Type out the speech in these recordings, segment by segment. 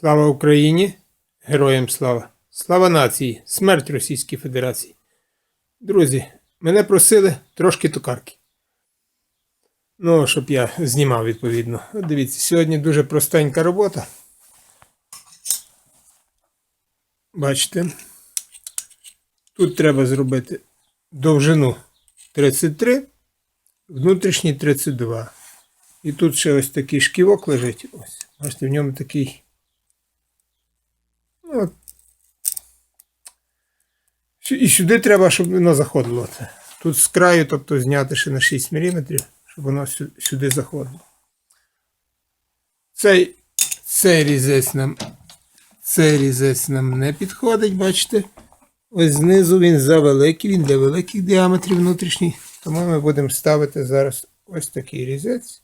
Слава Україні! Героям слава! Слава нації! Смерть Російській Федерації! Друзі, мене просили трошки токарки. Ну, щоб я знімав відповідно. От дивіться, сьогодні дуже простенька робота. Бачите? Тут треба зробити довжину 33, внутрішній 32. І тут ще ось такий шківок лежить. Ось. Бачите, в ньому такий. Ну, от. Сю- і сюди треба, щоб воно заходило. Тут з краю, тобто зняти ще на 6 мм, щоб воно сюди заходило. Цей, цей різець нам. Цей різець нам не підходить, бачите? Ось знизу він завеликий, він для великих діаметрів внутрішній. Тому ми будемо ставити зараз ось такий різець.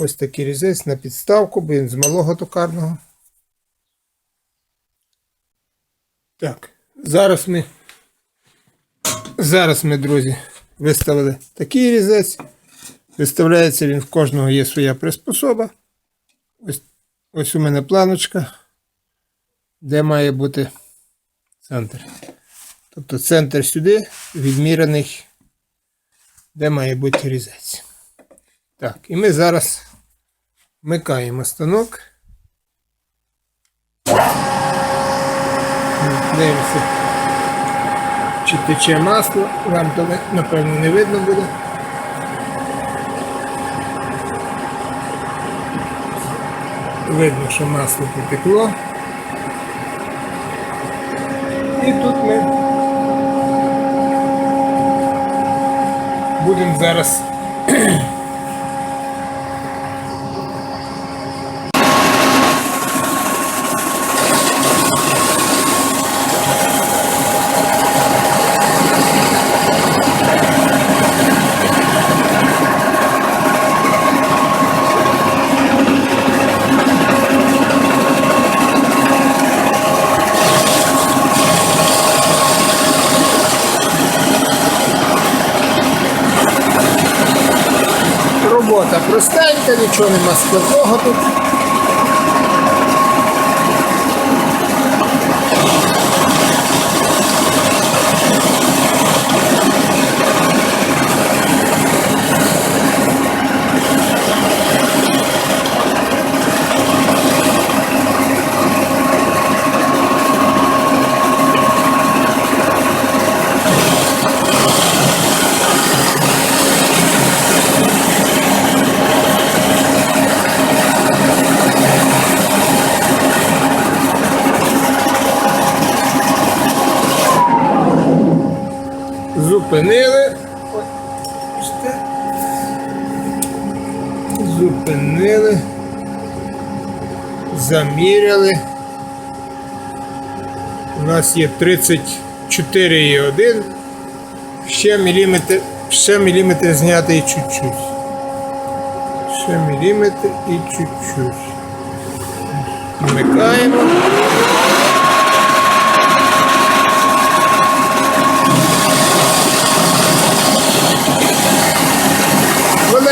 Ось такий різець на підставку, бо він з малого токарного. Так, зараз ми. Зараз ми, друзі, виставили такий різець. Виставляється він в кожного є своя приспособа. Ось, ось у мене планочка, де має бути центр. Тобто центр сюди відмірений, де має бути різець. Так, і ми зараз вмикаємо станок. Дивимося, чи тече масло. Вам то напевно не видно буде. Видно, що масло потекло. І тут ми будемо зараз Робота простенька, нічого нема складного тут. Зупинили. Зупинили. Заміряли. У нас є 34,1. Ще міліметр, ще міліметр зняти чуть-чуть. Ще міліметр і чуть-чуть. Вмикаємо.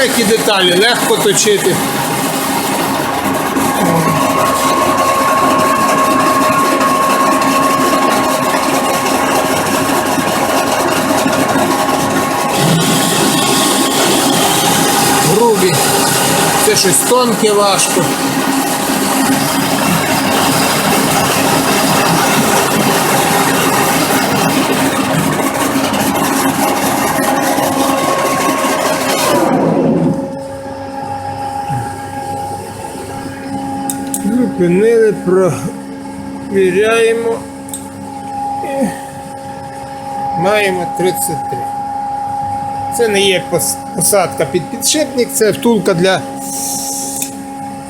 Великі деталі, легко точити. Грубі. Це щось тонке важко. Зупинили, провіряємо і маємо 33. Це не є посадка під підшипник, це втулка для,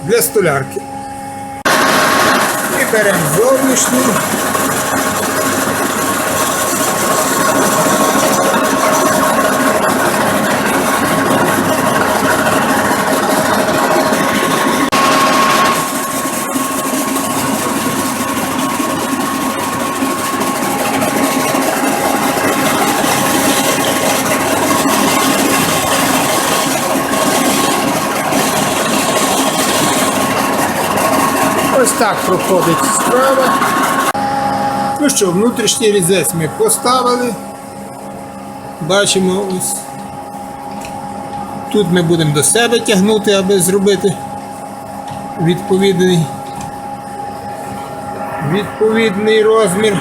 для столярки. І беремо зовнішню. Так проходить справа. Ну що, внутрішній різець ми поставили. Бачимо ось. Тут ми будемо до себе тягнути, аби зробити відповідний, відповідний розмір.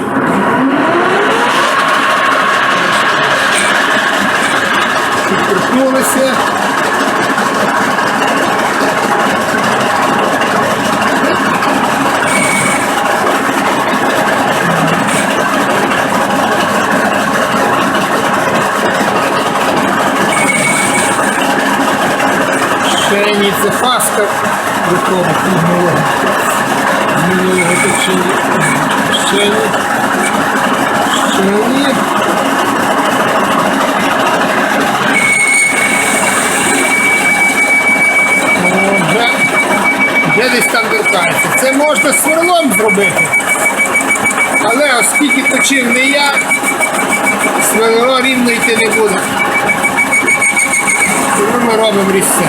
Підторкнулися. Шейні це фаска виходить з минулого. Течення. Шейні. Шейні. О, Вже, вже десь там торкається. Це можна сверлом зробити. Але оскільки точив не я, сверло рівно йти не буде. Тому ми робимо різцем.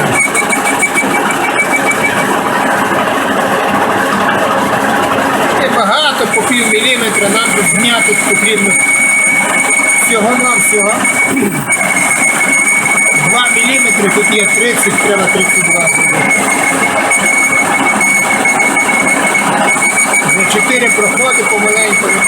Пів міліметра, нам зняти потрібно всього нам всього. 2 міліметри, тут є 30, треба 32 зробити. За 4 проходи помаленьку не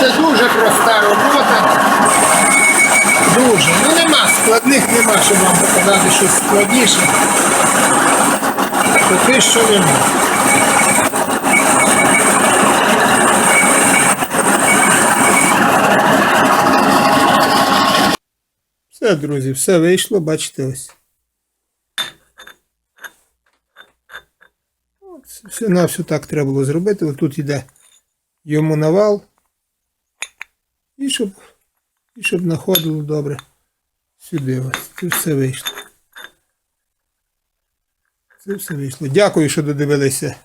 Це дуже проста робота. Дуже. Ну нема складних, нема, щоб вам показати щось складніше. Поки що нема. Все, друзі, все вийшло, бачите ось. Все на все так треба було зробити. Ось тут йде йому навал. І щоб, і щоб находило добре сюди ось. Це все вийшло. Це все вийшло. Дякую, що додивилися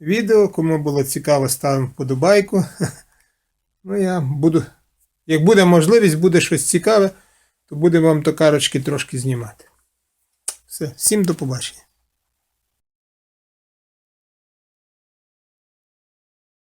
відео. Кому було цікаво, ставимо вподобайку. Ну, я буду, як буде можливість, буде щось цікаве, то будемо вам токарочки трошки знімати. Все, всім до побачення.